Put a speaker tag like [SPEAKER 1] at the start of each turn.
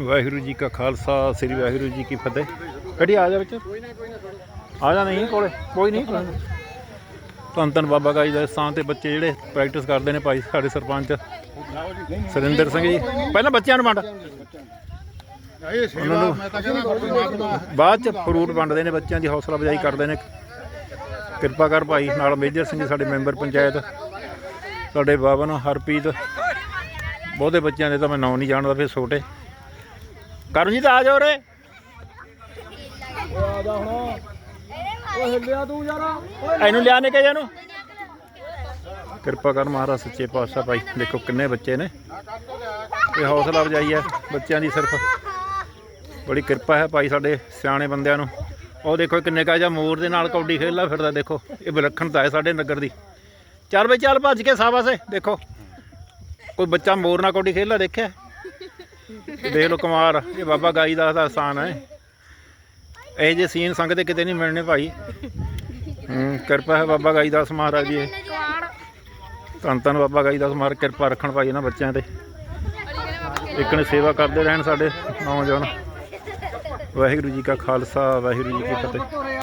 [SPEAKER 1] ਵਾਹਿਗੁਰੂ ਜੀ ਕਾ ਖਾਲਸਾ, ਸ੍ਰੀ ਵਾਹਿਗੁਰੂ ਜੀ ਕੀ ਫਤਿਹ। ਕੜੀ ਆ ਜਾ ਵਿੱਚ। ਆ ਜਾ ਨਹੀਂ ਕੋਲੇ, ਕੋਈ ਨਹੀਂ। ਧੰਨ ਧੰਨ ਬਾਬਾ ਗਾਈ ਦੇ ਸਥਾਨ ਤੇ ਬੱਚੇ ਜਿਹੜੇ ਪ੍ਰੈਕਟਿਸ ਕਰਦੇ ਨੇ ਭਾਈ, ਸਾਡੇ ਸਰਪੰਚ। ਸੁਰਿੰਦਰ ਸਿੰਘ ਜੀ। ਪਹਿਲਾਂ ਬੱਚਿਆਂ ਨੂੰ ਵੰਡ।
[SPEAKER 2] ਉਹਨਾਂ ਨੂੰ
[SPEAKER 1] ਬਾਅਦ ਚ ਫਰੂਟ ਵੰਡਦੇ ਨੇ ਬੱਚਿਆਂ ਦੀ ਹੌਸਲਾ ਅਫਜ਼ਾਈ ਕਰਦੇ ਨੇ। ਕਿਰਪਾ ਕਰ ਭਾਈ, ਨਾਲ ਮੇਜਰ ਸਿੰਘ ਜੀ, ਸਾਡੇ ਮੈਂਬਰ ਪੰਚਾਇਤ। ਸਾਡੇ ਬਾਬਨ ਹਰਪ੍ਰੀਤ। ਬਹੁਤੇ ਬੱਚਿਆਂ ਦੇ ਤਾਂ ਮੈਂ ਨਾਂ ਨਹੀਂ ਜਾਣਦਾ, ਫਿਰ ਛੋਟੇ। ਕਰਮਜੀਤ ਆ ਜਾਓ ਰੇ
[SPEAKER 2] ਆ ਜਾ ਹੁਣ ਓ ਹਿੱਲਿਆ ਤੂੰ ਯਾਰ
[SPEAKER 1] ਇਹਨੂੰ ਲਿਆਣੇ ਕੇ ਜਾਨੂੰ ਕਿਰਪਾ ਕਰ ਮਹਾਰਾਜ, ਸੱਚੇ ਪਾਤਸ਼ਾਹ ਭਾਈ। ਦੇਖੋ ਕਿੰਨੇ ਬੱਚੇ ਨੇ। ਇਹ ਹੌਸਲਾ ਅਫਜ਼ਾਈ ਹੈ ਬੱਚਿਆਂ ਦੀ ਸਿਰਫ। ਬੜੀ ਕਿਰਪਾ ਹੈ ਭਾਈ ਸਾਡੇ ਸਿਆਣੇ ਬੰਦਿਆਂ ਨੂੰ। ਉਹ ਦੇਖੋ ਕਿੰਨੇ ਕਾ ਜਾਂ ਮੋਰ ਦੇ ਨਾਲ ਕੌਡੀ ਖੇਲਦਾ ਫਿਰਦਾ, ਦੇਖੋ। ਇਹ ਵਿਲੱਖਣਤਾ ਹੈ ਸਾਡੇ ਨਗਰ ਦੀ। ਚੱਲ ਬਈ, ਚੱਲ ਭੱਜ ਕੇ ਸਾਬਾਸੇ ਦੇਖੋ। ਕੋਈ ਬੱਚਾ ਮੋਰ ਨਾਲ ਕੌਡੀ ਖੇਡਦਾ, ਦੇਖਿਆ? ਦੇਖ ਲਓ ਕੁਮਾਰ, ਇਹ ਬਾਬਾ ਗਾਈ ਦਾ ਦਾ ਆਸਾਨ ਹੈ ਇਹ। ਜੇ ਸੀਨ ਸੰਗ ਦੇ ਕਿਤੇ ਨਹੀਂ ਮਿਲਣੇ ਭਾਈ। ਹੂੰ, ਕਿਰਪਾ ਹੈ ਬਾਬਾ ਗਾਈ ਦਾਸ ਮਹਾਰਾਜ ਜੀ ਧੰਨ ਧੰਨ ਬਾਬਾ ਗਾਈ ਦਾਸ ਮਹਾਰਾਜ, ਕਿਰਪਾ ਰੱਖਣ ਭਾਈ ਇਹਨਾਂ ਬੱਚਿਆਂ ਤੇ। ਇੱਕ ਨੇ ਸੇਵਾ ਕਰਦੇ ਰਹਿਣ ਸਾਡੇ ਨੌਜਵਾਨ। ਵਾਹਿਗੁਰੂ ਜੀ ਕਾ ਖਾਲਸਾ, ਵਾਹਿਗੁਰੂ ਜੀ ਕੀ ਫਤਿਹ।